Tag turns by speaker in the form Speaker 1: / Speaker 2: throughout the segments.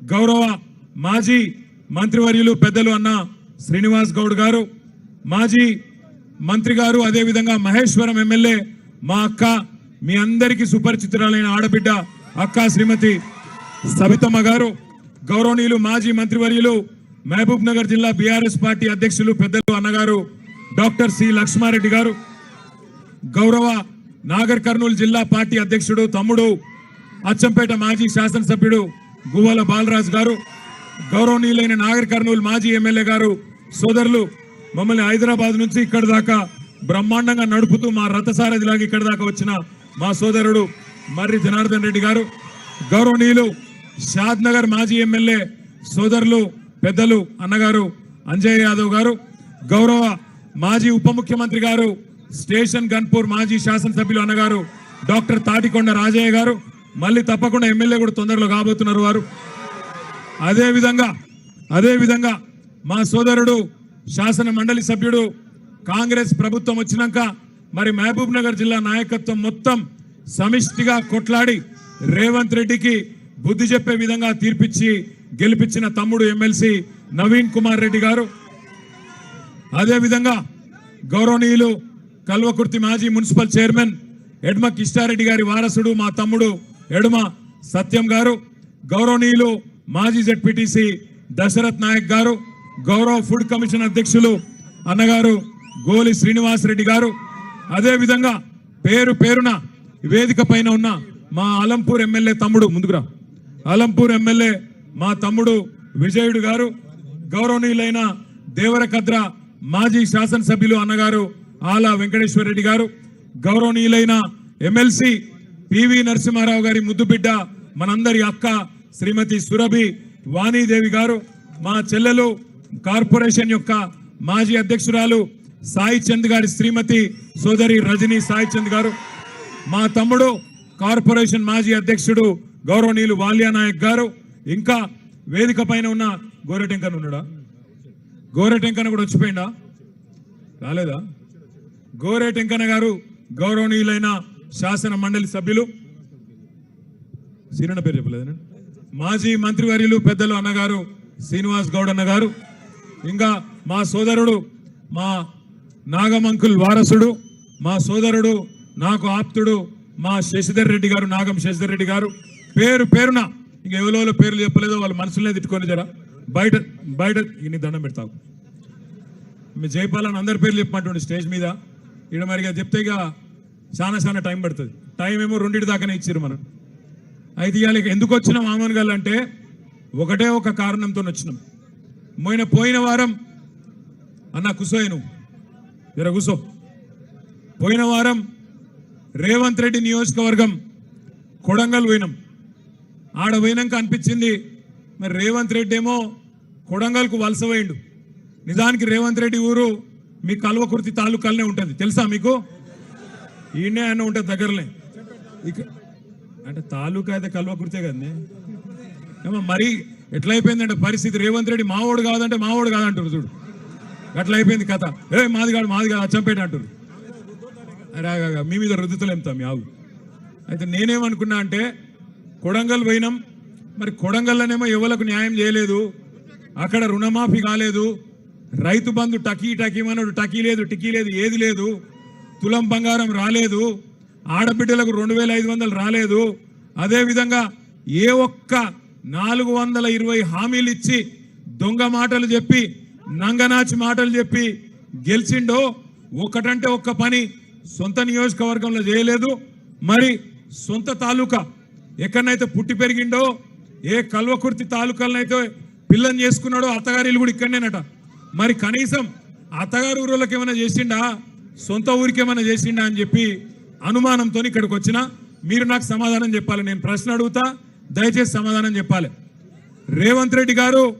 Speaker 1: గౌరవ మాజీ మంత్రివర్యులు పెద్దలు అన్న శ్రీనివాస్ గౌడ్ గారు మాజీ మంత్రి గారు అదేవిధంగా మహేశ్వరం ఎమ్మెల్యే మా అక్క మీ అందరికీ సుపరిచితురాలైన ఆడబిడ్డ అక్క శ్రీమతి సవితమ్మ గారు గౌరవనీయులు మాజీ మంత్రివర్యులు మహబూబ్ నగర్ జిల్లా బీఆర్ఎస్ పార్టీ అధ్యక్షులు పెద్దలు అన్నగారు డాక్టర్ సి లక్ష్మారెడ్డి గారు గౌరవ నాగర్ కర్నూలు జిల్లా పార్టీ అధ్యక్షుడు తమ్ముడు అచ్చంపేట మాజీ శాసనసభ్యుడు గువ్వల బాలరాజ్ గారు గౌరవనీయులైన నాగర్ కర్నూలు మాజీ ఎమ్మెల్యే గారు సోదరులు మమ్మల్ని హైదరాబాద్ నుంచి ఇక్కడ దాకా బ్రహ్మాండంగా నడుపుతూ మా రథసారథిలాగా ఇక్కడి దాకా వచ్చిన మా సోదరుడు మర్రి జనార్దన్ రెడ్డి గారు గౌరవనీయులు షాద్ నగర్ మాజీ ఎమ్మెల్యే సోదరులు పెద్దలు అన్నగారు అంజయ్ యాదవ్ గారు గౌరవ మాజీ ఉప ముఖ్యమంత్రి గారు స్టేషన్ గన్పూర్ మాజీ శాసనసభ్యులు అన్నగారు డాక్టర్ తాటికొండ రాజయ్య గారు మళ్ళీ తప్పకుండా ఎమ్మెల్యే కూడా తొందరలో కాబోతున్నారు వారు. అదేవిధంగా అదేవిధంగా మా సోదరుడు శాసన మండలి సభ్యుడు కాంగ్రెస్ ప్రభుత్వం వచ్చినాక మరి మహబూబ్ నగర్ జిల్లా నాయకత్వం మొత్తం సమిష్టిగా కొట్లాడి రేవంత్ రెడ్డికి బుద్ధి చెప్పే విధంగా తీర్పిచ్చి గెలిపించిన తమ్ముడు ఎమ్మెల్సీ నవీన్ కుమార్ రెడ్డి గారు. అదేవిధంగా గౌరవనీయులు కల్వకుర్తి మాజీ మున్సిపల్ చైర్మన్ ఎడ్మ కిష్టారెడ్డి గారి వారసుడు మా తమ్ముడు ఎడుమ సత్యం గారు గౌరవనీయులు మాజీ జడ్పీటీసీ దశరథ్ నాయక్ గారు గౌరవ ఫుడ్ కమిషన్ అధ్యక్షులు అన్నగారు గోలి శ్రీనివాస్ రెడ్డి గారు అదేవిధంగా పేరు పేరున వేదిక పైన ఉన్న మా అలంపూర్ ఎమ్మెల్యే తమ్ముడు ముందుకురా. అలంపూర్ ఎమ్మెల్యే మా తమ్ముడు విజయుడు గారు గౌరవనీయులైన దేవరకద్ర మాజీ శాసనసభ్యులు అన్నగారు ఆలా వెంకటేశ్వర రెడ్డి గారు గౌరవనీయులైన ఎమ్మెల్సీ పివి నరసింహారావు గారి ముద్దుబిడ్డ మనందరి అక్క శ్రీమతి సురభి వాణీదేవి గారు మా చెల్లెలు కార్పొరేషన్ యొక్క మాజీ అధ్యక్షురాలు సాయి చంద్ గారి శ్రీమతి సోదరి రజనీ సాయి చంద్ గారు మా తమ్ముడు కార్పొరేషన్ మాజీ అధ్యక్షుడు గౌరవనీయులు వాల్యా నాయక్ గారు ఇంకా వేదిక పైన ఉన్న గోరెటెంకన్ ఉన్నాడా? గోరెటెంకన కూడా వచ్చిపోయిందా రాలేదా? గోరెటెంకన గారు గౌరవనీయులైన శాసన మండలి సభ్యులు. సీనన్న పేరు చెప్పలేదండి. మాజీ మంత్రివర్యులు పెద్దలు అన్నగారు శ్రీనివాస్ గౌడ్ అన్న గారు ఇంకా మా సోదరుడు మా నాగమంకుల్ వారసుడు మా సోదరుడు నాకు ఆప్తుడు మా శశిధర్ రెడ్డి గారు నాగం శశిధర్ రెడ్డి గారు. పేరు పేరున ఇంక ఎవరో పేర్లు చెప్పలేదో వాళ్ళ మనసులే తిట్టుకొని జరా. బయట బయట ఇన్ని దండం పెడతావు. మీ జయపాలన్ అందరి పేర్లు చెప్పమంటుండే స్టేజ్ మీద. ఇక్కడ మరిగా చెప్తే ఇక చాలా చాలా టైం పడుతుంది. టైం ఏమో రెండింటి దాకానే ఇచ్చారు మనం. అయితే ఇవాళ ఎందుకు వచ్చినాం ఆమోన్ గల్ అంటే ఒకటే ఒక కారణంతో వచ్చినాం. పోయిన పోయిన వారం అన్న కుసోయ్ నువ్వు. జర కుసో. పోయిన వారం రేవంత్ రెడ్డి నియోజకవర్గం కొడంగల్ పోయినాం. ఆడ పోయినాక అనిపించింది మరి రేవంత్ రెడ్డి ఏమో కొడంగల్కు వలస పోయిండు. నిజానికి రేవంత్ రెడ్డి ఊరు మీ కల్వకుర్తి తాలూకాలనే ఉంటుంది. తెలుసా మీకు? ఈయనే అన్న ఉంటే దగ్గరలే ఇక అంటే తాలూకా అయితే కల్వకుర్తే కదండి. ఏమో మరి ఎట్లా అయిపోయిందంటే పరిస్థితి రేవంత్ రెడ్డి మావోడు కాదంటే మావోడు కాదంటారు చూడు. అట్లా అయిపోయింది కథ. ఏ మాది కాదు మాది కాదు అచ్చంపేట అంటారు అరే మీ మీద రుద్దుతలేంతా మీ ఆవు అయితే నేనేమనుకున్నా అంటే కొడంగల్ పోయినాం. మరి కొడంగల్లోనేమో ఎవలకు న్యాయం చేయలేదు. అక్కడ రుణమాఫీ కాలేదు. రైతు బంధు టకీ టకీమన్నాడు టకీ లేదు టికీ లేదు ఏది లేదు. తులం బంగారం రాలేదు ఆడబిడ్డలకు రెండు వేల ఐదు వందలు రాలేదు. అదేవిధంగా ఏ ఒక్క నాలుగు వందల ఇరవై హామీలు ఇచ్చి దొంగ మాటలు చెప్పి నంగనాచి మాటలు చెప్పి గెలిచిండో ఒకటంటే ఒక్క పని సొంత నియోజకవర్గంలో చేయలేదు. మరి సొంత తాలూకా ఎక్కడనైతే పుట్టి పెరిగిండో ఏ కల్వకుర్తి తాలూకాలనైతే పిల్లని చేసుకున్నాడో అత్తగారి ఇల్లు కూడా ఇక్కడనేనట. మరి కనీసం అత్తగారు ఊళ్ళకి ఏమైనా చేసిండా? సొంత ఊరికేమైనా చేసిండా అని చెప్పి అనుమానంతో ఇక్కడికి వచ్చిన మీరు నాకు సమాధానం చెప్పాలి. నేను ప్రశ్న అడుగుతా దయచేసి సమాధానం చెప్పాలి. రేవంత్ రెడ్డి గారు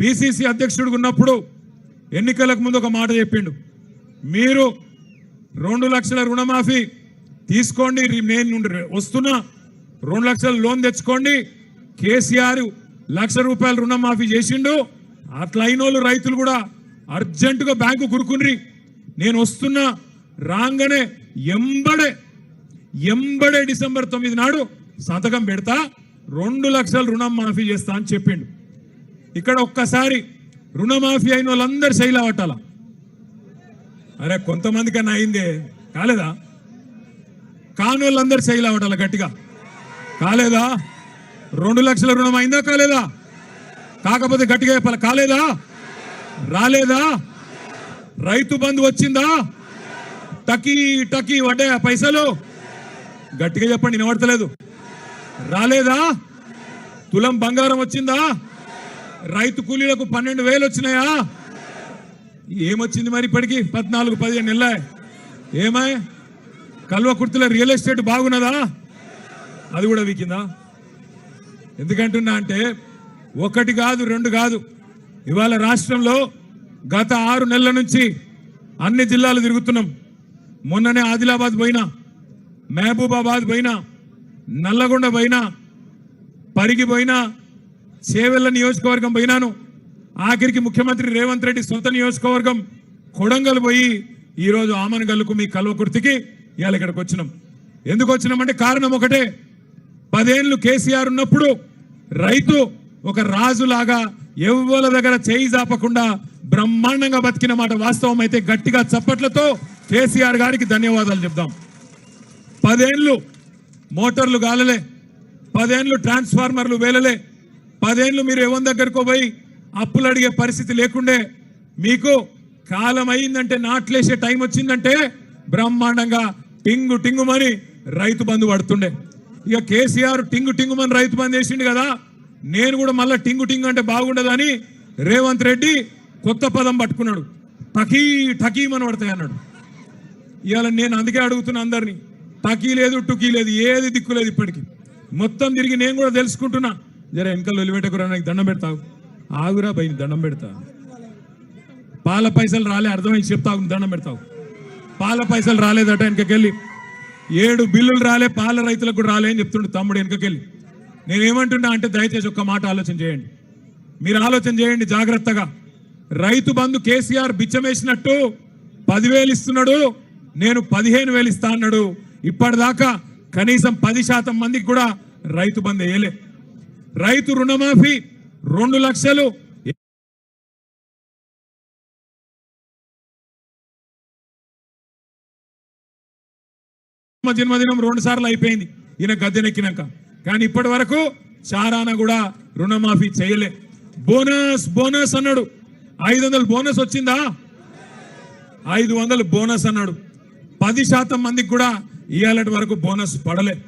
Speaker 1: పిసిసి అధ్యక్షుడు ఉన్నప్పుడు ఎన్నికలకు ముందు ఒక మాట చెప్పిండు. మీరు రెండు లక్షల రుణమాఫీ తీసుకోండి నేను వస్తున్నా రెండు లక్షల లోన్ తెచ్చుకోండి. కేసీఆర్ లక్ష రూపాయలు రుణమాఫీ చేసిండు. అట్లయిన రైతులు కూడా అర్జెంటుగా బ్యాంకు కురుకున్రి నేను వస్తున్నా రాగానే ఎంబడే ఎంబడే డిసెంబర్ తొమ్మిది నాడు సంతకం పెడతా రెండు లక్షల రుణం మాఫీ చేస్తా అని చెప్పిండు. ఇక్కడ ఒక్కసారి రుణమాఫీ అయిన వాళ్ళందరు శైలి పట్టాల అరే కొంతమంది కన్నా అయిందే. కాలేదా? కాని వాళ్ళందరు శైలి పట్టాల గట్టిగా. కాలేదా? రెండు లక్షల రుణం అయిందా? కాలేదా? కాకపోతే గట్టిగా చెప్పాలి? కాలేదా? రాలేదా? రైతు బంధు వచ్చిందా? టకీ టకీ వడ్డాయా పైసలు? గట్టిగా చెప్పండి వినబడతలేదు. రాలేదా? తులం బంగారం వచ్చిందా? రైతు కూలీలకు పన్నెండు వేలు వచ్చినాయా? ఏమొచ్చింది మరి ఇప్పటికి? పద్నాలుగు పదిహేను నెలల. ఏమై? కల్వ కుర్తిలో రియల్ ఎస్టేట్ బాగున్నదా? అది కూడా వీకిందా? ఎందుకంటున్నా అంటే ఒకటి కాదు రెండు కాదు. ఇవాళ రాష్ట్రంలో గత ఆరు నెలల నుంచి అన్ని జిల్లాలు తిరుగుతున్నాం. మొన్ననే ఆదిలాబాద్ పోయినా మహబూబాబాద్ పోయినా నల్లగొండ పోయినా పరిగి పోయినా చేవెళ్ళ నియోజకవర్గం పోయినాను. ఆఖరికి ముఖ్యమంత్రి రేవంత్ రెడ్డి సొంత నియోజకవర్గం కొడంగల్ పోయి ఈరోజు ఆమనగల్లుకు మీ కల్వకుర్తికి ఇవాళ ఇక్కడికి వచ్చినాం. ఎందుకు వచ్చినామంటే కారణం ఒకటే. పదేళ్ళు కేసీఆర్ ఉన్నప్పుడు రైతు ఒక రాజులాగా ఎవ్వల దగ్గర చేయి జాపకుండా బ్రహ్మాండంగా బతికిన మాట వాస్తవం అయితే గట్టిగా చప్పట్లతో కేసీఆర్ గారికి ధన్యవాదాలు చెప్దాం. పదేళ్ళు మోటార్లు గాలలే పదేళ్ళు ట్రాన్స్ఫార్మర్లు వేలలే పదేళ్ళు మీరు ఎవరి దగ్గరకు పోయి అప్పులు అడిగే పరిస్థితి లేకుండే మీకు కాలం అయిందంటే నాట్లేసే టైం వచ్చిందంటే బ్రహ్మాండంగా టింగు టింగుమని రైతు బంధు పడుతుండే. ఇక కేసీఆర్ టింగు టింగుమని రైతు బంధు వేసిండు కదా నేను కూడా మళ్ళీ టింగు టింగు అంటే బాగుండదని రేవంత్ రెడ్డి కొత్త పదం పట్టుకున్నాడు. టకీ టకీమని పడతాయి అన్నాడు. ఇవాళ నేను అందుకే అడుగుతున్నా అందరినీ టకీ లేదు టుకీ లేదు ఏది దిక్కు లేదు ఇప్పటికి. మొత్తం తిరిగి నేను కూడా తెలుసుకుంటున్నా. జర వెనకాల వదిలిపెట్టకురా నాకు దండం పెడతావు? ఆగురా బయట దండం పెడతా. పాల పైసలు రాలే అర్థమైంది చెప్తావు దండం పెడతావు. పాల పైసలు రాలేదట వెనకకెళ్ళి. ఏడు బిల్లులు రాలే పాల రైతులకు కూడా రాలే అని చెప్తుండే తమ్ముడు వెనకకెళ్ళి. నేనేమంటున్నా అంటే దయచేసి ఒక్క మాట ఆలోచన చేయండి. మీరు ఆలోచన చేయండి జాగ్రత్తగా. రైతు బంధు కేసీఆర్ బిచ్చమేసినట్టు పదివేలు ఇస్తున్నాడు నేను పదిహేను వేలు ఇస్తా అన్నాడు. ఇప్పటిదాకా కనీసం పది శాతం మందికి కూడా రైతు బంధు వేయలే. రైతు రుణమాఫీ రెండు లక్షలు. జన్మదినం రెండు సార్లు అయిపోయింది ఈయన గద్దెనెక్కినాక. కానీ ఇప్పటి వరకు చారాన కూడా రుణమాఫీ చేయలే. బోనస్ బోనస్ అన్నాడు. ఐదు వందలు బోనస్ వచ్చిందా? ఐదు వందలు బోనస్ అన్నాడు. పది శాతం మందికి కూడా ఇవాళటి వరకు బోనస్ పడలే.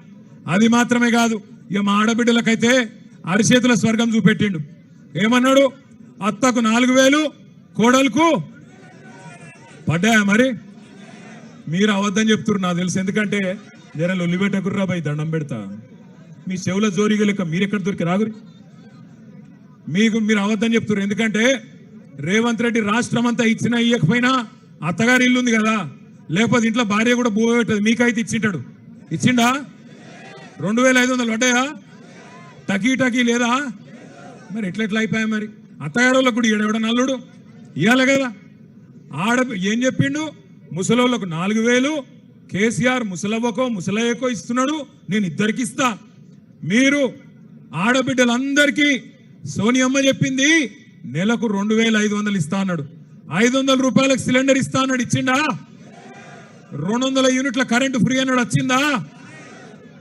Speaker 1: అది మాత్రమే కాదు ఇక మా ఆడబిడ్డలకైతే అరిచేతుల స్వర్గం చూపెట్టిండు. ఏమన్నాడు? అత్తకు నాలుగు వేలు కోడలకు పడ్డాయా మరి? మీరు అవద్దని చెప్తున్నారు నాకు తెలుసు. ఎందుకంటే జర లొల్లి పెట్టకుర్రా దండం పెడతా. మీ చెవుల జోరిగా లెక్క మీరు ఎక్కడ దొరికి రాగురి? మీకు మీరు అవద్దని చెప్తున్నారు. ఎందుకంటే రేవంత్ రెడ్డి రాష్ట్రం అంతా ఇచ్చినా ఇయ్యకపోయినా అత్తగారి ఇల్లు ఉంది కదా. లేకపోతే ఇంట్లో భార్య కూడా పోయేటది. మీకైతే ఇచ్చింటాడు. ఇచ్చిండా? రెండు వేల ఐదు వందలు పడ్డాయా? టకీ టకీ లేదా? మరి ఎట్లా ఎట్లా అయిపోయా మరి? అత్తగారులకు కూడా ఈడెవడ నల్లుడు. ఇవ్వాలి కదా. ఆడ ఏం చెప్పిండు? ముసలోళ్ళకు నాలుగు వేలు కేసీఆర్ ముసలవ్వకో ముసలయ్యకో ఇస్తున్నాడు. నేను ఇద్దరికి ఇస్తా. మీరు ఆడబిడ్డలందరికీ సోనియమ్మ చెప్పింది. నెలకు రెండు వేల ఐదు వందలు ఇస్తా అన్నాడు. ఐదు వందల రూపాయలకు సిలిండర్ ఇస్తా అన్నాడు. ఇచ్చిండా? రెండు వందల యూనిట్ల కరెంటు ఫ్రీ అన్నాడు. వచ్చిందా?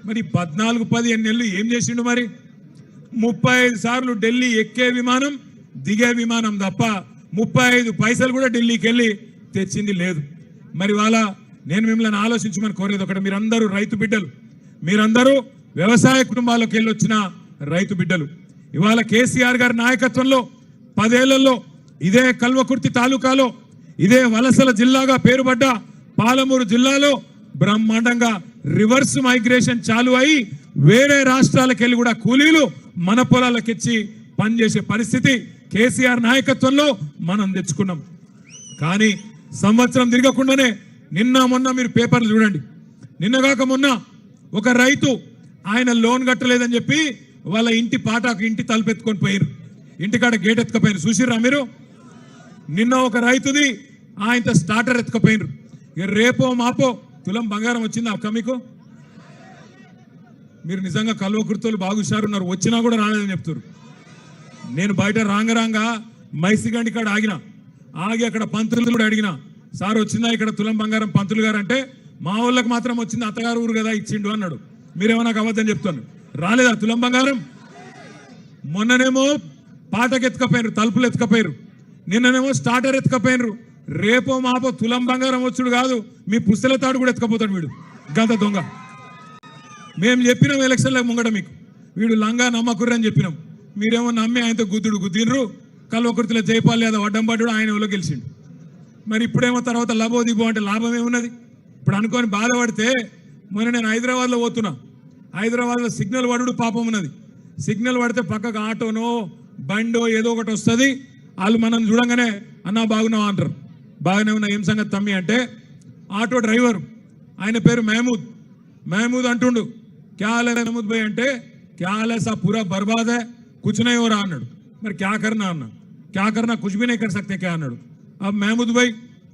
Speaker 1: మరి పద్నాలుగు పదిహేను నెలలు ఏం చేసిండు మరి? ముప్పై ఐదు సార్లు ఢిల్లీ ఎక్కే విమానం దిగే విమానం తప్ప ముప్పై ఐదు పైసలు కూడా ఢిల్లీకి వెళ్ళి తెచ్చింది లేదు. మరి వాళ్ళ నేను మిమ్మల్ని ఆలోచించమని కోరేది ఒకటి. మీరందరూ రైతు బిడ్డలు. మీరందరూ వ్యవసాయ కుటుంబాలకు వెళ్ళి వచ్చిన రైతు బిడ్డలు. ఇవాళ కేసీఆర్ గారి నాయకత్వంలో పదేళ్ళలో ఇదే కల్వకుర్తి తాలూకాలో ఇదే వలసల జిల్లాగా పేరుపడ్డ పాలమూరు జిల్లాలో బ్రహ్మాండంగా రివర్స్ మైగ్రేషన్ చాలు అయి వేరే రాష్ట్రాలకు వెళ్ళి కూడా కూలీలు మన పొలాలకు ఇచ్చి పనిచేసే పరిస్థితి కేసీఆర్ నాయకత్వంలో మనం తెచ్చుకున్నాం. కానీ సంవత్సరం తిరగకుండానే నిన్న మొన్న మీరు పేపర్లు చూడండి. నిన్నగాక మొన్న ఒక రైతు ఆయన లోన్ కట్టలేదని చెప్పి వాళ్ళ ఇంటి పాటాకు ఇంటి తలుపెత్తుకొని పోయారు ఇంటికాడ గేట్ ఎత్తుకపోయినారు చూసిర్రా మీరు? నిన్న ఒక రైతుది ఆయనతో స్టార్టర్ ఎత్తుకపోయినరు రేపో మాపో తులం బంగారం వచ్చింది అక్క మీకు? మీరు నిజంగా కల్వకుర్తలు బాగా ఉన్నారు వచ్చినా కూడా రాలేదని చెప్తారు నేను బయట రాంగ రాంగ మైసిగండి కాడ ఆగిన. ఆగి అక్కడ పంతులు కూడా అడిగిన. సార్ వచ్చిందా ఇక్కడ తులం బంగారం పంతులు గారు అంటే మా వాళ్ళకి మాత్రం వచ్చింది అత్తగారు ఊరు కదా ఇచ్చిండు అన్నాడు. మీరేమో నాకు అబద్ధం చెప్తాను రాలేదా తులం బంగారం? మొన్ననేమో పాటకు ఎత్తుకపోయినరు తలుపులు ఎత్తుకపోయారు నిన్ననేమో స్టార్టర్ ఎత్తుకపోయినరు. రేపో మాపో తులం బంగారం వచ్చుడు కాదు మీ పుస్తల తాడు కూడా ఎత్తుకపోతాడు వీడు. గంత దొంగ. మేము చెప్పినాం ఎలక్షన్లకు ముంగట మీకు. వీడు లంగా నమ్మకుర్రు అని చెప్పినాం. మీరేమో నమ్మి ఆయనతో గుద్దుడు గుద్దినరు కల్వకుర్తిలో జయపాల్ యాదవ్ అడ్డం పడ్డాడు ఆయన ఎవరో గెలిచిండు. మరి ఇప్పుడేమో తర్వాత లభో దిబో అంటే లాభం ఏమున్నది ఇప్పుడు అనుకొని బాధపడితే మొన్న నేను హైదరాబాద్లో పోతున్నా. హైదరాబాద్లో సిగ్నల్ పడుడు పాపం ఉన్నది. సిగ్నల్ పడితే పక్కకు ఆటోనో బండో ఏదో ఒకటి వస్తుంది. వాళ్ళు మనం చూడంగానే అన్నా బాగున్నావు? అంటారు. బాగానే ఉన్నా ఏం సంగతి తమ్మి అంటే ఆటో డ్రైవర్ ఆయన పేరు మహమూద్. మహమూద్ అంటుండు క్యాలే మహమూద్ భయ్? అంటే క్యాలే సా పూరా బర్బాద్ హై ఓరా అన్నాడు. మరి క్యా కర్నా అన్న? క్యా కర్నా కుచ్ భీ నే కర్ సక్తే క్యా? అన్నాడు. ఆ మహమూద్ భయ్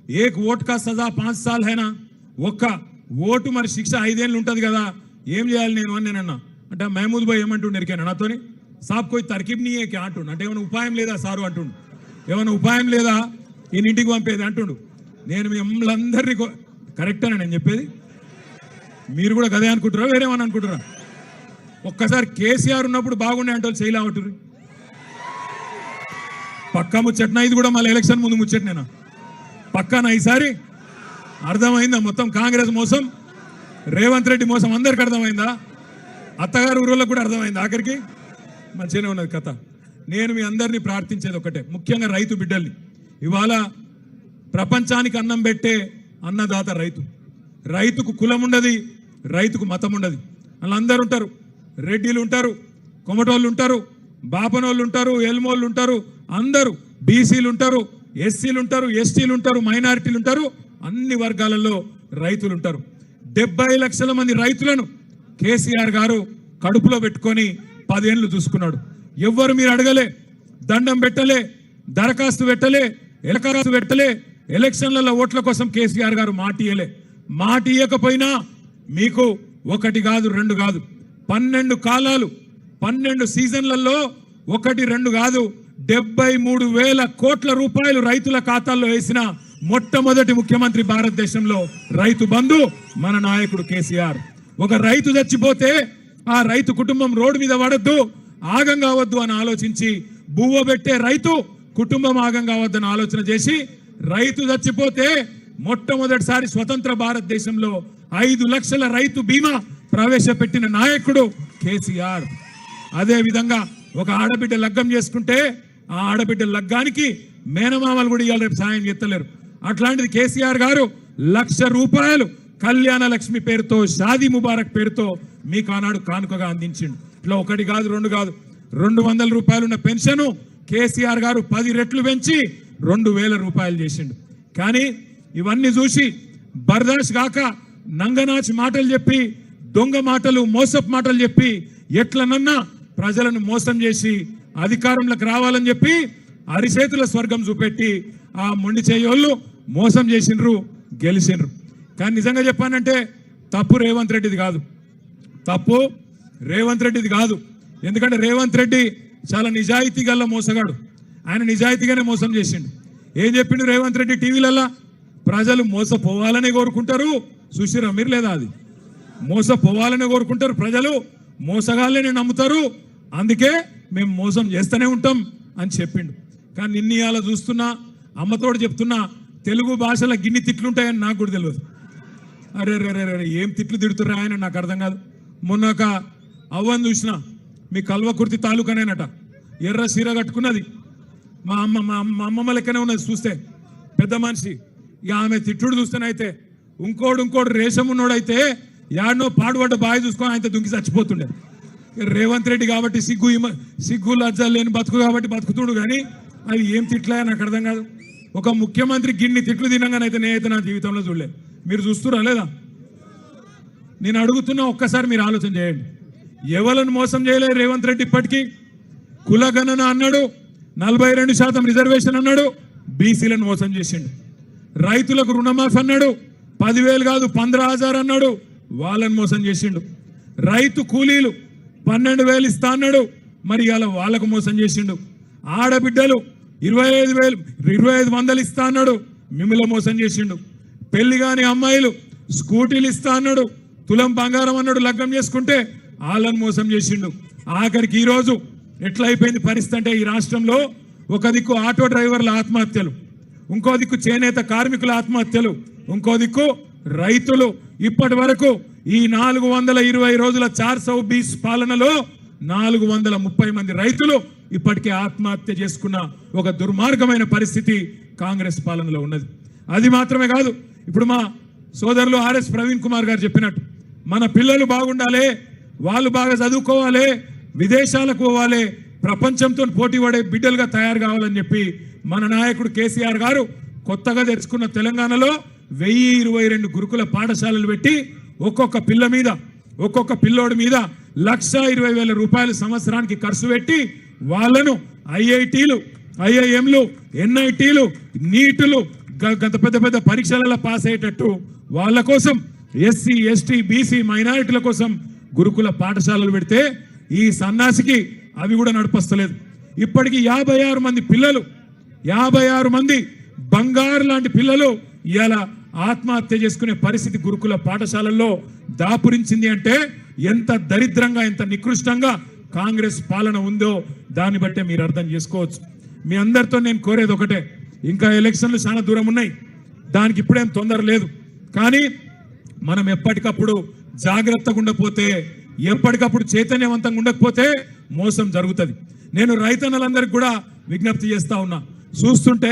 Speaker 1: ఏక్ ఓట్ కా సజా పాంచ్ సాల్ హైనా ఒక్క ఓటు మరి శిక్ష ఐదేళ్ళు ఉంటుంది కదా ఏం చేయాలి నేను? అని నేనన్నా అంటే మహమూద్ భయ్ ఏమంటుండే? ఎరికాను. నాతోని సాబ్ కోయి తర్కీబ్ నీ కే అంటుండు? అంటే ఏమైనా ఉపాయం లేదా సారు అంటుండు? ఏమైనా ఉపాయం లేదా? ఈయన ఇంటికి పంపేది అంటుండు. నేను మిమ్మల్ని అందరినీ కరెక్ట్ అని నేను చెప్పేది? మీరు కూడా కదే అనుకుంటారా వేరేమని అనుకుంటారా ఒక్కసారి కేసీఆర్ ఉన్నప్పుడు బాగుండే అంటే వాళ్ళు చేయలేవట్టుర్రి పక్కా ముచ్చట్నా? ఇది కూడా మళ్ళీ ఎలక్షన్ ముందు ముచ్చట్నేనా? పక్కానా ఈసారి? అర్థమైందా? మొత్తం కాంగ్రెస్ మోసం రేవంత్ రెడ్డి మోసం అందరికి అర్థమైందా? అత్తగారు ఊరోళ్ళకు కూడా అర్థమైందా ఆఖరికి? మంచిగానే ఉన్నది కథ. నేను మీ అందరినీ ప్రార్థించేది ఒకటే. ముఖ్యంగా రైతు బిడ్డల్ని. ఇవాళ ప్రపంచానికి అన్నం పెట్టే అన్నదాత రైతు. రైతుకు కులం ఉండదు రైతుకు మతం ఉండదు. వాళ్ళందరూ ఉంటారు. రెడ్డిలు ఉంటారు కొమటోళ్ళు ఉంటారు బాపనోళ్ళు ఉంటారు ఎల్మోళ్ళు ఉంటారు అందరూ బీసీలు ఉంటారు ఎస్సీలు ఉంటారు ఎస్టీలు ఉంటారు మైనారిటీలు ఉంటారు. అన్ని వర్గాలలో రైతులు ఉంటారు. డెబ్బై లక్షల మంది రైతులను కేసీఆర్ గారు కడుపులో పెట్టుకొని పదేళ్ళు చూసుకున్నాడు. ఎవ్వరు మీరు అడగలే. దండం పెట్టలే. దరఖాస్తు పెట్టలే. ఎలకరాస్తు పెట్టలే. ఎలక్షన్లలో ఓట్ల కోసం కేసీఆర్ గారు మాటియలే మాటియకపోయినా మీకు ఒకటి కాదు రెండు కాదు. పన్నెండు కాలాలు పన్నెండు సీజన్లలో ఒకటి రెండు కాదు. డెబ్బై మూడు వేల కోట్ల రూపాయలు రైతుల ఖాతాల్లో వేసిన మొట్టమొదటి ముఖ్యమంత్రి భారతదేశంలో రైతు బంధు మన నాయకుడు కేసీఆర్. ఒక రైతు చచ్చిపోతే ఆ రైతు కుటుంబం రోడ్డు మీద పడద్దు ఆగం కావద్దు అని ఆలోచించి బువ్వ పెట్టే రైతు కుటుంబం ఆగం కావద్దని ఆలోచన చేసి రైతు చచ్చిపోతే మొట్టమొదటిసారి స్వతంత్ర భారతదేశంలో ఐదు లక్షల రైతు బీమా ప్రవేశపెట్టిన నాయకుడు కేసీఆర్. అదే విధంగా ఒక ఆడబిడ్డ లగ్గం చేసుకుంటే ఆ ఆడబిడ్డ లగ్గానికి మేనమామలు కూడా ఇవాళ రేపు సాయం ఎత్తలేరు అట్లాంటిది కేసీఆర్ గారు లక్ష రూపాయలు కళ్యాణ లక్ష్మి పేరుతో షాదీ ముబారక్ పేరుతో మీకు ఆనాడు కానుకగా అందించిండు. ఇట్లా ఒకటి కాదు రెండు కాదు. రెండు వందల రూపాయలు ఉన్న పెన్షన్ కేసీఆర్ గారు పది రెట్లు పెంచి రెండు వేల రూపాయలు చేసిండు. కానీ ఇవన్నీ చూసి బర్దాష్ కాక నంగనాచి మాటలు చెప్పి దొంగ మాటలు మోసపు మాటలు చెప్పి ఎట్లనన్నా ప్రజలను మోసం చేసి అధికారంలోకి రావాలని చెప్పి అరిచేతుల స్వర్గం చూపెట్టి ఆ మొండి చేయోళ్ళు మోసం చేసిండ్రు గెలిచిండ్రు కానీ నిజంగా చెప్పానంటే తప్పు రేవంత్ రెడ్డిది కాదు. తప్పు రేవంత్ రెడ్డిది కాదు. ఎందుకంటే రేవంత్ రెడ్డి చాలా నిజాయితీ మోసగాడు. ఆయన నిజాయితీగానే మోసం చేసిండు. ఏం చెప్పిండు రేవంత్ రెడ్డి టీవీలల్లా? ప్రజలు మోసపోవాలని కోరుకుంటారు. చూసిరా మీరు లేదా అది? మోసపోవాలని కోరుకుంటారు ప్రజలు. మోసగాళ్ళని నమ్ముతారు. అందుకే మేము మోసం చేస్తూనే ఉంటాం అని చెప్పిండు. కానీ నిన్న ఇవాళ చూస్తున్నా అమ్మతోడు చెప్తున్నా తెలుగు భాషలో గిన్ని తిట్లుంటాయని నాకు కూడా తెలియదు. అరే రే రే ఏం తిట్లు తిడుతురా ఆయన? నాకు అర్థం కాదు. మొన్న ఒక అవ్వని చూసిన. మీ కల్వకుర్తి తాలూకానేనట. ఎర్ర సీర కట్టుకున్నది. మా అమ్మ మా అమ్మ- అమ్మమ్మ లెక్కనే ఉన్నది చూస్తే. పెద్ద మనిషి. ఇక ఆమె తిట్టుడు చూస్తేనైతే ఇంకోడు ఇంకోడు రేషం ఉన్నోడైతే యాడనో పాడుపడ్డ బావి చూసుకొని ఆయన దుంకి చచ్చిపోతుండే. రేవంత్ రెడ్డి కాబట్టి సిగ్గు సిగ్గు లజ్జ లేని బతుకు కాబట్టి బతుకుతుడు కానీ అది ఏం తిట్లే నాకు అర్థం కాదు. ఒక ముఖ్యమంత్రి గిన్ని తిట్లు తినంగానైతే నేనైతే నా జీవితంలో చూడలే. మీరు చూస్తురా లేదా? నేను అడుగుతున్నా ఒక్కసారి మీరు ఆలోచన చేయండి. ఎవరిని మోసం చేయలేదు రేవంత్ రెడ్డి ఇప్పటికీ? కులగణన అన్నాడు నలభై రెండు శాతం రిజర్వేషన్ అన్నాడు బీసీలను మోసం చేసిండు. రైతులకు రుణమాఫీ అన్నాడు పదివేలు కాదు పంద్ర హజార్ అన్నాడు వాళ్ళని మోసం చేసిండు. రైతు కూలీలు పన్నెండు వేలు ఇస్తా అన్నాడు మరి ఇలా వాళ్ళకు మోసం చేసిండు. ఆడబిడ్డలు ఇరవై ఐదు వేలు ఇరవై ఐదు వందలు ఇస్తా అన్నాడు మిమ్మల్ని మోసం చేసిండు. పెళ్ళి కాని అమ్మాయిలు స్కూటీలు ఇస్తా అన్నాడు తులం బంగారం అన్నాడు లగ్నం చేసుకుంటే వాళ్ళని మోసం చేసిండు. ఆఖరికి ఈరోజు ఎట్లా అయిపోయింది పరిస్థితి అంటే ఈ రాష్ట్రంలో ఒక దిక్కు ఆటో డ్రైవర్ల ఆత్మహత్యలు ఇంకో దిక్కు చేనేత కార్మికుల ఆత్మహత్యలు ఇంకో దిక్కు రైతులు ఇప్పటి వరకు ఈ నాలుగు వందల ఇరవై రోజుల చార్ సౌ బీస్ పాలనలో నాలుగు వందల ముప్పై మంది రైతులు ఇప్పటికే ఆత్మహత్య చేసుకున్న ఒక దుర్మార్గమైన పరిస్థితి కాంగ్రెస్ పాలనలో ఉన్నది. అది మాత్రమే కాదు ఇప్పుడు మా సోదరులు ఆర్ఎస్ ప్రవీణ్ కుమార్ గారు చెప్పినట్టు మన పిల్లలు బాగుండాలి వాళ్ళు బాగా చదువుకోవాలి విదేశాలకు పోవాలి ప్రపంచంతో పోటీ పడే బిడ్డలుగా తయారు కావాలని చెప్పి మన నాయకుడు కేసీఆర్ గారు కొత్తగా తెరుచుకున్న తెలంగాణలో వెయ్యి ఇరవై రెండు గురుకుల పాఠశాలలు పెట్టి ఒక్కొక్క పిల్ల మీద ఒక్కొక్క పిల్లోడి మీద లక్ష ఇరవై వేల రూపాయలు సంవత్సరానికి ఖర్చు పెట్టి వాళ్ళను ఐఐటీలు ఐఐఎంలు ఎన్ఐటీలు నీటులు గ- గత పెద్ద పెద్ద పరీక్షలలో పాస్ అయ్యేటట్టు వాళ్ళ కోసం ఎస్సీ ఎస్టీ బీసీ మైనారిటీల కోసం గురుకుల పాఠశాలలు పెడితే ఈ సన్నాసికి అవి కూడా నడిపస్తలేదు. ఇప్పటికి యాభై ఆరు మంది పిల్లలు యాభై ఆరు మంది బంగారు లాంటి పిల్లలు ఇలా ఆత్మహత్య చేసుకునే పరిస్థితి గురుకుల పాఠశాలల్లో దాపురించింది అంటే ఎంత దరిద్రంగా ఎంత నికృష్టంగా కాంగ్రెస్ పాలన ఉందో దాన్ని బట్టే మీరు అర్థం చేసుకోవచ్చు. మీ అందరితో నేను కోరేది ఒకటే ఇంకా ఎలక్షన్లు చాలా దూరం ఉన్నాయి దానికి ఇప్పుడేం తొందర లేదు. కానీ మనం ఎప్పటికప్పుడు జాగ్రత్తగా ఉండకపోతే ఎప్పటికప్పుడు చైతన్యవంతంగా ఉండకపోతే మోసం జరుగుతుంది. నేను రైతన్నలందరికీ కూడా విజ్ఞప్తి చేస్తా ఉన్నా. చూస్తుంటే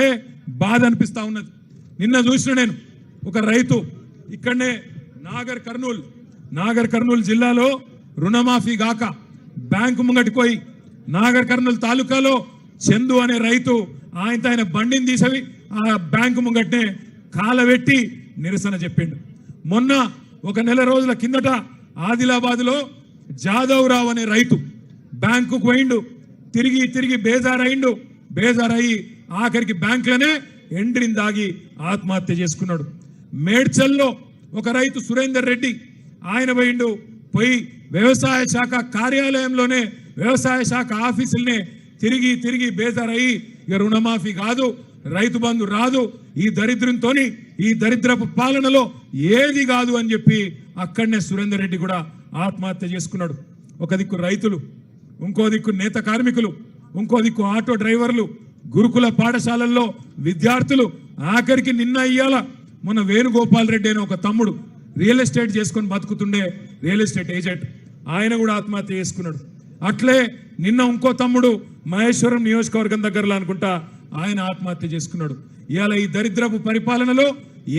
Speaker 1: బాధ అనిపిస్తా ఉన్నది. నిన్న చూసిన నేను ఒక రైతు ఇక్కడనే నాగర్ కర్నూల్ నాగర్ కర్నూలు జిల్లాలో రుణమాఫీ గాక బ్యాంకు ముంగటికి పోయి నాగర్ కర్నూలు తాలూకాలో చందు అనే రైతు ఆయనతో ఆయన బండిని తీసవి ఆ బ్యాంకు ముంగట్నే కాలబెట్టి నిరసన చెప్పిండు. మొన్న ఒక నెల రోజుల కిందట ఆదిలాబాద్లో జాదవ్ రావు అనే రైతు బ్యాంకుకు పోయిండు. తిరిగి తిరిగి బేజారయిండు బేజారయ్యి ఆఖరికి బ్యాంకులోనే ఎండ్రిని దాగి ఆత్మహత్య చేసుకున్నాడు. మేడ్చల్లో ఒక రైతు సురేందర్ రెడ్డి ఆయన పోయిండు. పోయి వ్యవసాయ శాఖ కార్యాలయంలోనే వ్యవసాయ శాఖ ఆఫీసులనే తిరిగి తిరిగి బేజారయ్యి ఇక రుణమాఫీ కాదు రైతు బంధు రాదు. ఈ దరిద్రంతోని ఈ దరిద్రపు పాలనలో ఏది కాదు అని చెప్పి అక్కడనే సురేందర్ రెడ్డి కూడా ఆత్మహత్య చేసుకున్నాడు. ఒక దిక్కు రైతులు ఇంకో దిక్కు నేత కార్మికులు ఇంకో దిక్కు ఆటో డ్రైవర్లు గురుకుల పాఠశాలల్లో విద్యార్థులు ఆఖరికి నిన్న ఇయ్యాల మొన్న వేణుగోపాల్ రెడ్డి అనే ఒక తమ్ముడు రియల్ ఎస్టేట్ చేసుకొని బతుకుతుండే రియల్ ఎస్టేట్ ఏజెంట్. ఆయన కూడా ఆత్మహత్య చేసుకున్నాడు. అట్లే నిన్న ఇంకో తమ్ముడు మహేశ్వరం నియోజకవర్గం దగ్గరలో అనుకుంటా ఆయన ఆత్మహత్య చేసుకున్నాడు. ఇవాళ ఈ దరిద్రపు పరిపాలనలో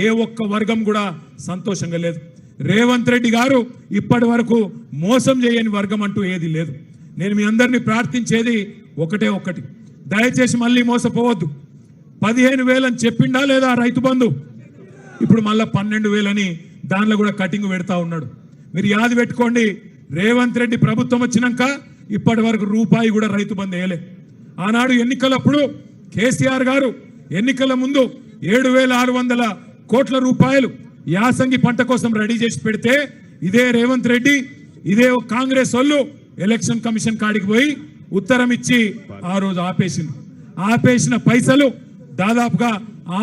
Speaker 1: ఏ ఒక్క వర్గం కూడా సంతోషంగా లేదు. రేవంత్ రెడ్డి గారు ఇప్పటి వరకు మోసం చేయని వర్గం అంటూ ఏది లేదు. నేను మీ అందరినీ ప్రార్థించేది ఒకటే ఒకటి దయచేసి మళ్ళీ మోసపోవద్దు. పదిహేను వేలని చెప్పిండా లేదా రైతు బంధు? ఇప్పుడు మళ్ళా పన్నెండు వేలని దానిలో కూడా కటింగ్ పెడతా ఉన్నాడు. మీరు యాది పెట్టుకోండి రేవంత్ రెడ్డి ప్రభుత్వం వచ్చినాక ఇప్పటి వరకు రూపాయి కూడా రైతు బంధు వేయలే. ఆనాడు ఎన్నికలప్పుడు కేసీఆర్ గారు ఎన్నికల ముందు ఏడు వేల ఆరు వందల కోట్ల రూపాయలు యాసంగి పంట కోసం రెడీ చేసి పెడితే ఇదే రేవంత్ రెడ్డి ఇదే కాంగ్రెస్ వాళ్ళు ఎలక్షన్ కమిషన్ కాడికి పోయి ఉత్తరం ఇచ్చి ఆ రోజు ఆపేసింది. ఆపేసిన పైసలు దాదాపుగా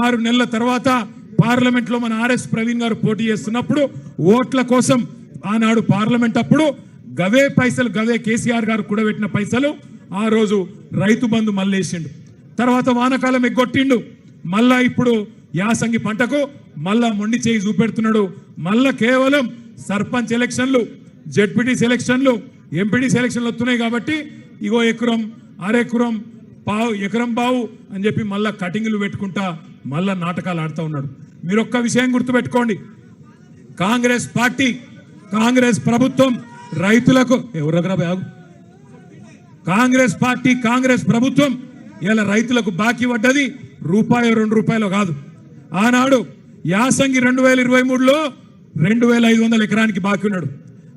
Speaker 1: ఆరు నెలల తర్వాత పార్లమెంట్లో మన ఆర్ఎస్ ప్రవీణ్ గారు పోటీ చేస్తున్నప్పుడు ఓట్ల కోసం ఆనాడు పార్లమెంట్ అప్పుడు గవే పైసలు గవే కేసీఆర్ గారు కూడబెట్టిన పైసలు ఆ రోజు రైతు బంధు మళ్ళేసిండు. తర్వాత వానకాలం ఎగ్గొట్టిండు. మళ్ళా ఇప్పుడు యాసంగి పంటకు మళ్ళా మొండి చేయి చూపెడుతున్నాడు. మళ్ళా కేవలం సర్పంచ్ ఎలక్షన్లు జడ్పీటీ సెలక్షన్లు ఎంపీటీ సెలక్షన్లు వస్తున్నాయి కాబట్టి ఇగో ఎకరం అరెకరం పావు ఎకరం బావు అని చెప్పి మళ్ళా కటింగ్లు పెట్టుకుంటా మళ్ళా నాటకాలు ఆడుతూ ఉన్నాడు. మీరు ఒక్క విషయం గుర్తుపెట్టుకోండి. కాంగ్రెస్ పార్టీ కాంగ్రెస్ ప్రభుత్వం రైతులకు ఎవరు దగ్గర కాంగ్రెస్ పార్టీ కాంగ్రెస్ ప్రభుత్వం ఇలా రైతులకు బాకీ పడ్డది రూపాయి రెండు రూపాయలు కాదు. ఆనాడు యాసంగి రెండు వేల ఇరవై మూడులో రెండు వేల ఐదు వందల ఎకరానికి బాకీ ఉన్నాడు.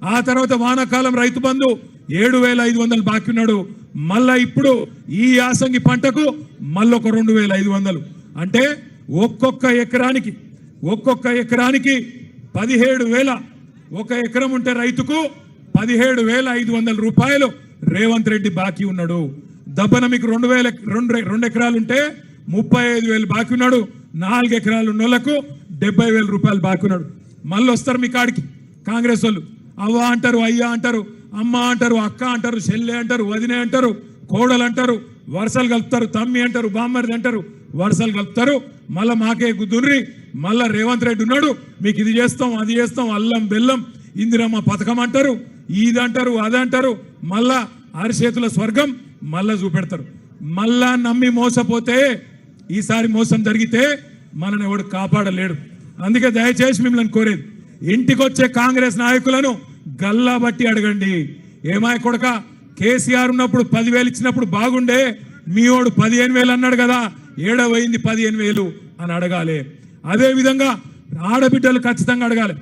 Speaker 1: ఆ తర్వాత వానాకాలం రైతు బంధు ఏడు వేల ఐదు వందలు బాకీ ఉన్నాడు. మళ్ళా ఇప్పుడు ఈ యాసంగి పంటకు మళ్ళొక ఒక రెండు వేల ఐదు వందలు. అంటే ఒక్కొక్క ఎకరానికి ఒక్కొక్క ఎకరానికి పదిహేడు వేల. ఒక ఎకరం ఉంటే రైతుకు పదిహేడు వేల ఐదు వందల రూపాయలు రేవంత్ రెడ్డి బాకీ ఉన్నాడు. దబ్బన మీకు రెండు వేల రెండు రెండు ఎకరాలు ఉంటే ముప్పై ఐదు వేలు బాకీ ఉన్నాడు నాలుగు ఎకరాలు ఉన్నోళ్ళకు డెబ్బై వేల రూపాయలు బాకీ ఉన్నాడు మళ్ళీ వస్తారు మీ కాడికి. కాంగ్రెస్ వాళ్ళు అవ్వ అంటారు అయ్యా అంటారు అమ్మ అంటారు అక్క అంటారు చెల్లె అంటారు వదినే అంటారు కోడలు అంటారు వరుసలు కలుపుతారు తమ్మి అంటారు బామ్మరిది అంటారు వరుసలు కలుపుతారు మళ్ళీ మాకే గుద్దుర్రి మళ్ళా రేవంత్ రెడ్డి ఉన్నాడు మీకు ఇది చేస్తాం అది చేస్తాం అల్లం బెల్లం ఇందిరమ్మ పథకం అంటారు ఇది అంటారు అది అంటారు మళ్ళా అరిచేతుల స్వర్గం మళ్ళా చూపెడతారు. మళ్ళా నమ్మి మోసపోతే ఈసారి మోసం జరిగితే మనని ఎవడు కాపాడలేడు. అందుకే దయచేసి మిమ్మల్ని కోరేది ఇంటికొచ్చే కాంగ్రెస్ నాయకులను గల్లా బట్టి అడగండి. ఏమాయ కొడక కేసీఆర్ ఉన్నప్పుడు పదివేలు ఇచ్చినప్పుడు బాగుండే మీ వాడు పదిహేను వేలు అన్నాడు కదా ఏడవైంది పదిహేను వేలు అని అడగాలి. అదేవిధంగా ఆడబిడ్డలు ఖచ్చితంగా అడగాలి.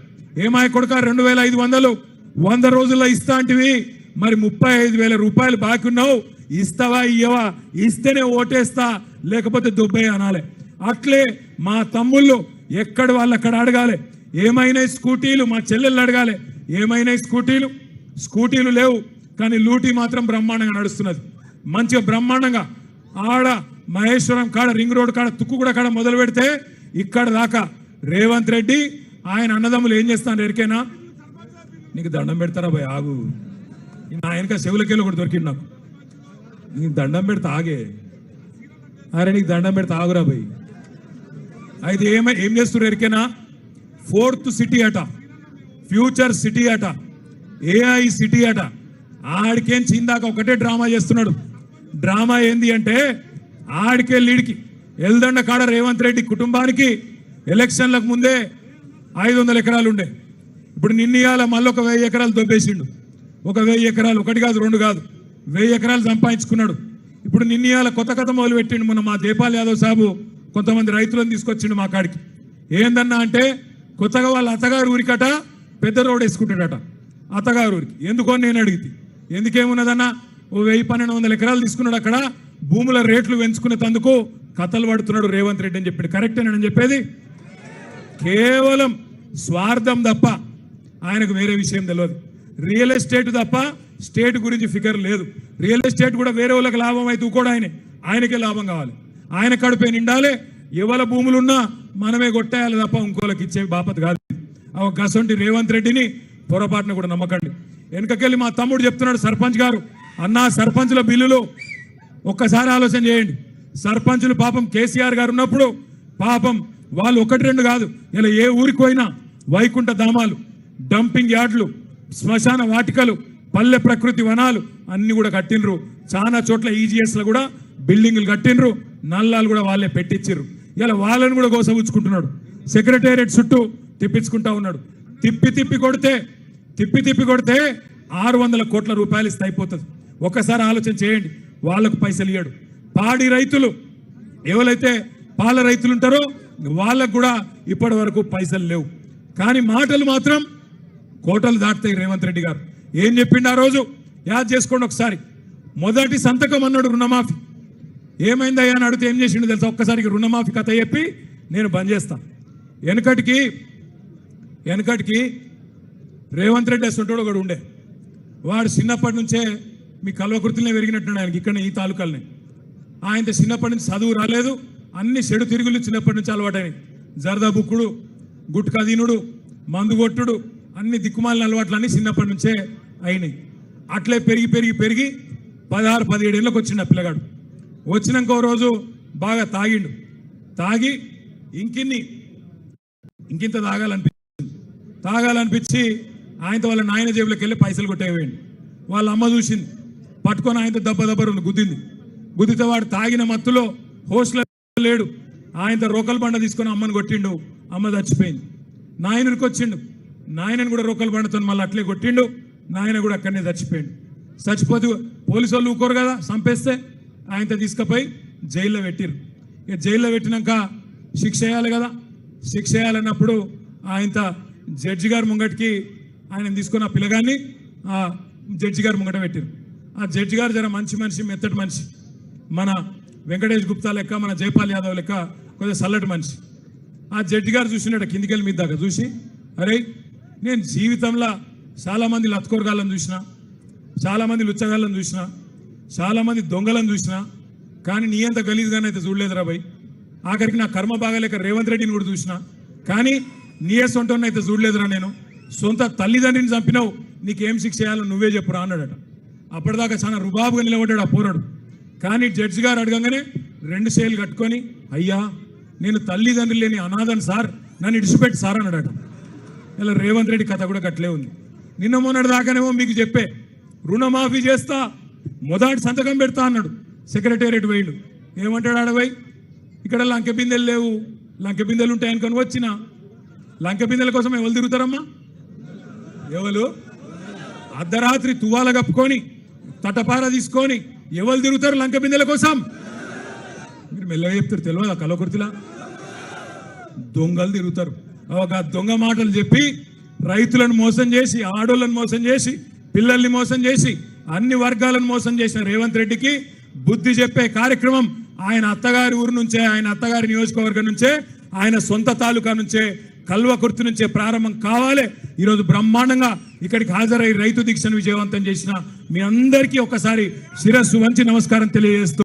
Speaker 1: ఏమాయ కొడక రెండు వేల ఐదు వందలు వంద రోజుల్లో ఇస్తా అంటివి మరి ముప్పై ఐదు వేల రూపాయలు బాకీ ఉన్నావు ఇస్తావా ఇయ్యవా? ఇస్తేనే ఓటేస్తా లేకపోతే దుబ్బే అనాలి. అట్లే మా తమ్ముళ్ళు ఎక్కడ వాళ్ళు అక్కడ అడగాలి. ఏమైనా స్కూటీలు మా చెల్లెళ్ళు అడగాలి. ఏమైనా స్కూటీలు? స్కూటీలు లేవు కానీ లూటీ మాత్రం బ్రహ్మాండంగా నడుస్తున్నది. మంచిగా బ్రహ్మాండంగా ఆడ మహేశ్వరం కాడ రింగ్ రోడ్ కాడ తుక్కు కూడా కాడ మొదలు పెడితే ఇక్కడ దాకా రేవంత్ రెడ్డి ఆయన అన్నదమ్ములు ఏం చేస్తాను ఎరికైనా? నీకు దండం పెడతారా భయ ఆగు. నా వెనక చెవులకెళ్ళి కూడా దొరికింది నాకు. నీకు దండం పెడితే ఆగే. అరే నీకు దండం పెడితే ఆగురా భయ్ అయితే ఏమై ఏం చేస్తున్నారు ఎరికేనా? ఫోర్త్ సిటీ అట. ఫ్యూచర్ సిటీ అట. ఏఐ సిటీ అట. ఆడికేం చిందాక ఒకటే డ్రామా చేస్తున్నాడు. డ్రామా ఏంది అంటే ఆడికే లీడికి ఎల్దండ కాడ రేవంత్ రెడ్డి కుటుంబానికి ఎలక్షన్లకు ముందే ఐదు వందల ఎకరాలు ఉండే. ఇప్పుడు నిన్నయాల మళ్ళీ ఒక వెయ్యి ఎకరాలు దొబ్బేసిండు. ఒక వెయ్యి ఎకరాలు ఒకటి కాదు రెండు కాదు. వెయ్యి ఎకరాలు సంపాదించుకున్నాడు. ఇప్పుడు నిన్న కొత్త కథ మొదలు పెట్టిండు మొన్న మా దేపాల్ యాదవ్ సాబు కొంతమంది రైతులను తీసుకొచ్చిండు మా కాడికి. ఏందన్నా అంటే కొత్తగా వాళ్ళ అత్తగారు ఊరికట పెద్ద రోడ్ వేసుకుంటాడట. అత్తగారు ఊరికి. ఎందుకో నేను అడిగితే. ఎందుకేమున్నదన్నా? ఓ వెయ్యి పన్నెండు వందల ఎకరాలు తీసుకున్నాడు అక్కడ. భూముల రేట్లు పెంచుకునే తందుకు కథలు పడుతున్నాడు రేవంత్ రెడ్డి అని చెప్పాడు. కరెక్టేనని చెప్పేది? కేవలం స్వార్థం తప్ప ఆయనకు వేరే విషయం తెలియదు రియల్ ఎస్టేట్ తప్ప స్టేట్ గురించి ఫిగర్ లేదు. రియల్ ఎస్టేట్ కూడా వేరే వాళ్ళకి లాభం అయితే కూడా ఆయనే. ఆయనకే లాభం కావాలి. ఆయన కడుపే నిండాలి. ఎవరి భూములున్నా మనమే కొట్టేయాలి తప్ప ఇంకోళ్ళకి ఇచ్చే బాపత్ కాదు. ఆ గసంటి రేవంత్ రెడ్డిని పొరపాటున కూడా నమ్మకండి. వెనకకెళ్ళి మా తమ్ముడు చెప్తున్నాడు సర్పంచ్ గారు. అన్నా సర్పంచ్ల బిల్లులు ఒక్కసారి ఆలోచన చేయండి. సర్పంచులు పాపం కేసీఆర్ గారు ఉన్నప్పుడు పాపం వాళ్ళు ఒకటి రెండు కాదు. ఇలా ఏ ఊరికి పోయినా వైకుంఠ ధామాలు డంపింగ్ యార్డ్లు శ్మశాన వాటికలు పల్లె ప్రకృతి వనాలు అన్ని కూడా కట్టినరు చాలా చోట్ల ఈజీఎస్లో కూడా బిల్డింగులు కట్టినరు నల్లాలు కూడా వాళ్ళే పెట్టించారు ఇలా వాళ్ళని కూడా గోసపుచ్చుకుంటున్నాడు. సెక్రటేరియట్ చుట్టూ తిప్పించుకుంటా ఉన్నాడు. తిప్పి తిప్పి కొడితే తిప్పి తిప్పి కొడితే ఆరు వందల కోట్ల రూపాయలు ఇస్తే అయిపోతుంది. ఒక్కసారి ఆలోచన చేయండి. వాళ్ళకు పైసలు ఇయ్యాడు. పాడి రైతులు ఎవరైతే పాల రైతులు ఉంటారో వాళ్ళకు కూడా ఇప్పటి వరకు పైసలు లేవు. కానీ మాటలు మాత్రం కోటలు దాటుతాయి రేవంత్ రెడ్డి గారు. ఏం చెప్పిండు ఆ రోజు? యాద్ చేసుకోండి ఒకసారి. మొదటి సంతకం అన్నాడు రుణమాఫీ. ఏమైందయ్యా అని అడిగితే ఏం చేసిండు తెలుసా? ఒక్కసారికి రుణమాఫీ కథ చెప్పి నేను బంద్ చేస్తాను వెనకటికి వెనకటికి రేవంత్ రెడ్డి అసంటోడు ఒకడు ఉండే. వాడు చిన్నప్పటి నుంచే మీ కల్వకృతులనే పెరిగినట్టున్నాడు ఆయనకి ఇక్కడ ఈ తాలూకాలనే. ఆయన చిన్నప్పటి నుంచి చదువు రాలేదు అన్ని చెడు తిరుగులు చిన్నప్పటి నుంచి అలవాటైనవి జరదా బుక్కుడు గుట్కా తినుడు మందు కొట్టుడు అన్ని దిక్కుమాలిన అలవాట్లు అన్నీ చిన్నప్పటి నుంచే అయినాయి. అట్లే పెరిగి పెరిగి పెరిగి పదహారు పదిహేడు ఏళ్ళకి వచ్చిండు ఆ పిల్లగాడు. వచ్చినాక రోజు బాగా తాగిండు. తాగి ఇంకిన్ని ఇంకింత తాగాలనిపించింది. తాగాలనిపించి ఆయనతో వాళ్ళ నాయన జేబులోకి వెళ్ళి పైసలు కొట్టేవేయండి. వాళ్ళ అమ్మ చూసింది. పట్టుకొని ఆయనతో దెబ్బ దెబ్బ రెండు గుద్దింది. గుద్దితే వాడు తాగిన మత్తులో హోస్లో లేడు. ఆయనతో రోకల్ బండ తీసుకొని అమ్మని కొట్టిండు. అమ్మ చచ్చిపోయింది. నాయనకి వచ్చిండు. నాయనని కూడా రోకల్ బండతో మళ్ళీ అట్లే కొట్టిండు. నాయన కూడా అక్కడనే చచ్చిపోయిండు. చచ్చిపోతే పోలీసు వాళ్ళు ఊరుకోరు కదా చంపేస్తే ఆయనతో తీసుకుపోయి జైల్లో పెట్టిరు ఇక జైల్లో పెట్టినాక శిక్ష వేయాలి కదా. శిక్ష వేయాలన్నప్పుడు ఆయనతో జడ్జి గారు ముంగటికి ఆయన తీసుకున్న పిల్లగాన్ని ఆ జడ్జి గారు ముంగట పెట్టారు ఆ జడ్జి గారు జర మంచి మనిషి మెత్తటి మనిషి. మన వెంకటేష్ గుప్తా లెక్క మన జైపాల్ యాదవ్ లెక్క కొద్దిగా చల్లటి మనిషి. ఆ జడ్జి గారు చూసినట్టు కిందికెళ్ళి మీద దాకా చూసి అరే నేను జీవితంలో చాలామంది మంది చూసిన చాలామంది లుచ్చగాళ్ళని చూసిన చాలామంది దొంగలను చూసిన కానీ నీ అంత గలీజ్గానే అయితే చూడలేదురా భయ్. ఆఖరికి నా కర్మ బాగాలేక రేవంత్ రెడ్డిని కూడా చూసిన కానీ నీ సొంటని అయితే చూడలేదురా నేను. సొంత తల్లిదండ్రిని చంపినావు నీకేం శిక్ష చేయాలో నువ్వే చెప్పురా అన్నాడట. అప్పటిదాకా చాలా రుబాబుగా నిలబడ్డాడు ఆ పోరాడు. కానీ జడ్జి గారు అడగంగానే రెండు సేలు కట్టుకొని అయ్యా నేను తల్లిదండ్రులు లేని అనాథన్ సార్ నన్ను ఇడిచిపెట్టి సార్ అన్నాడట. ఇలా రేవంత్ రెడ్డి కథ కూడా గట్లే ఉంది. నిన్న మొన్నటి దాకానేమో మీకు చెప్పే. రుణమాఫీ చేస్తా మొదటి సంతకం పెడతా అన్నాడు సెక్రటేరియట్ వేయండు ఏమంటాడు ఆడవై ఇక్కడ లంక బిందెలు లేవు. లంక బిందెలు ఉంటాయనుకొని వచ్చిన. లంక బిందెల కోసం ఎవరు తిరుగుతారమ్మా? ఎవరు? అర్ధరాత్రి తువాల కప్పుకొని తటపార తీసుకొని ఎవరు తిరుగుతారు లంక బిందెల కోసం? మీరు మెల్లగా చెప్తారు తెలియదా కలకుర్తిలా దొంగలు తిరుగుతారు. ఒక దొంగ మాటలు చెప్పి రైతులను మోసం చేసి ఆడోళ్ళను మోసం చేసి పిల్లల్ని మోసం చేసి అన్ని వర్గాలను మోసం చేసిన రేవంత్ రెడ్డికి బుద్ధి చెప్పే కార్యక్రమం ఆయన అత్తగారి ఊరు నుంచే ఆయన అత్తగారి నియోజకవర్గం నుంచే ఆయన సొంత తాలూకా నుంచే కల్వకుర్తి నుంచే ప్రారంభం కావాలి. ఈరోజు బ్రహ్మాండంగా ఇక్కడికి హాజరై రైతు దీక్షను విజయవంతం చేసిన మీ అందరికీ ఒకసారి శిరస్సు వంచి నమస్కారం తెలియజేస్తూ